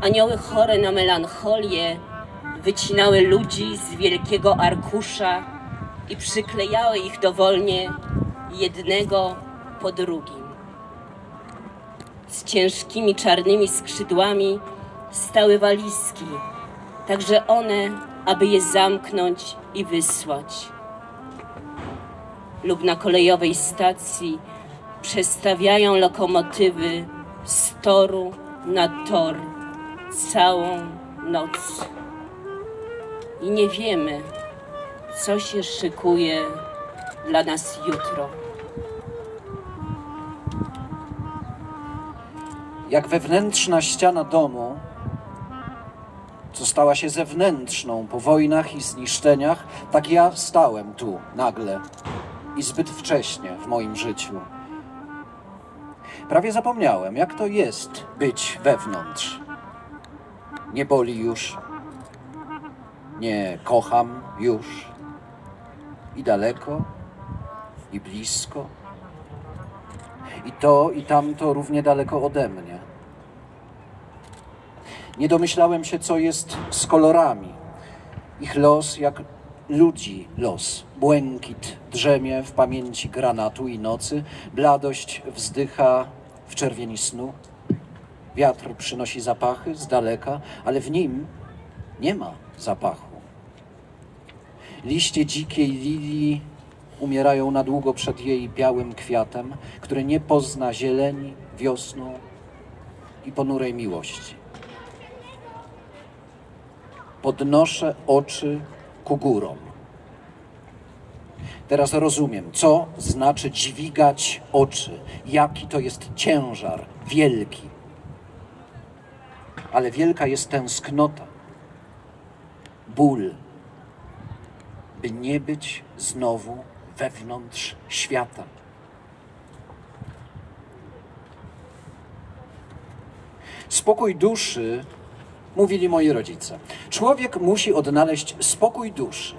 Anioły chore na melancholię wycinały ludzi z wielkiego arkusza i przyklejały ich dowolnie jednego po drugim. Z ciężkimi czarnymi skrzydłami stały walizki, także one, aby je zamknąć i wysłać. Lub na kolejowej stacji przestawiają lokomotywy z toru na tor całą noc. I nie wiemy, co się szykuje dla nas jutro. Jak wewnętrzna ściana domu, co stała się zewnętrzną po wojnach i zniszczeniach, tak ja stałem tu nagle i zbyt wcześnie w moim życiu. Prawie zapomniałem, jak to jest być wewnątrz. Nie boli już, nie kocham już, i daleko, i blisko, i to, i tamto równie daleko ode mnie. Nie domyślałem się, co jest z kolorami. Ich los jak ludzi los. Błękit drzemie w pamięci granatu i nocy, bladość wzdycha w czerwieni snu. Wiatr przynosi zapachy z daleka, ale w nim nie ma zapachu. Liście dzikiej lilii umierają na długo przed jej białym kwiatem, który nie pozna zieleni, wiosną i ponurej miłości. Podnoszę oczy ku górom. Teraz rozumiem, co znaczy dźwigać oczy, jaki to jest ciężar wielki. Ale wielka jest tęsknota, ból, by nie być znowu wewnątrz świata. Spokój duszy, mówili moi rodzice. Człowiek musi odnaleźć spokój duszy.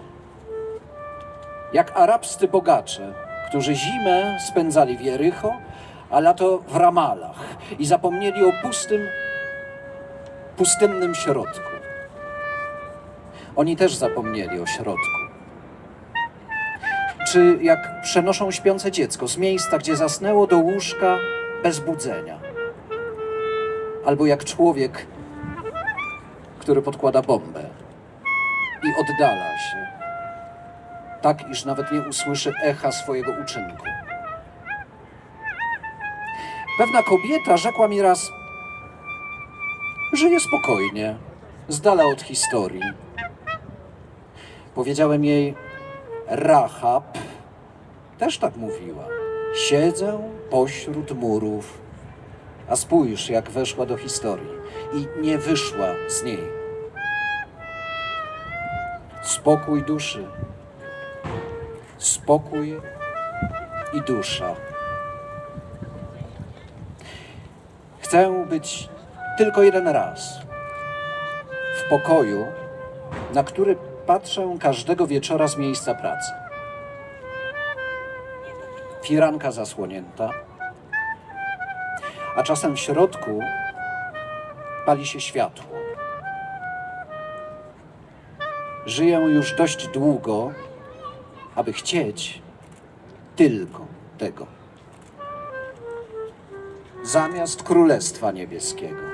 Jak arabscy bogacze, którzy zimę spędzali w Jericho, a lato w Ramalach i zapomnieli o pustym, pustynnym środku. Oni też zapomnieli o środku czy jak przenoszą śpiące dziecko z miejsca, gdzie zasnęło do łóżka bez budzenia. Albo jak człowiek, który podkłada bombę i oddala się, tak iż nawet nie usłyszy echa swojego uczynku. Pewna kobieta rzekła mi raz: Żyję spokojnie, z dala od historii. Powiedziałem jej, Rahab też tak mówiła. Siedzę pośród murów, a spójrz, jak weszła do historii i nie wyszła z niej. Spokój duszy, spokój i dusza. Chcę być tylko jeden raz w pokoju, na który patrzę każdego wieczora z miejsca pracy. Firanka zasłonięta, a czasem w środku pali się światło. Żyję już dość długo, aby chcieć tylko tego. Zamiast Królestwa Niebieskiego.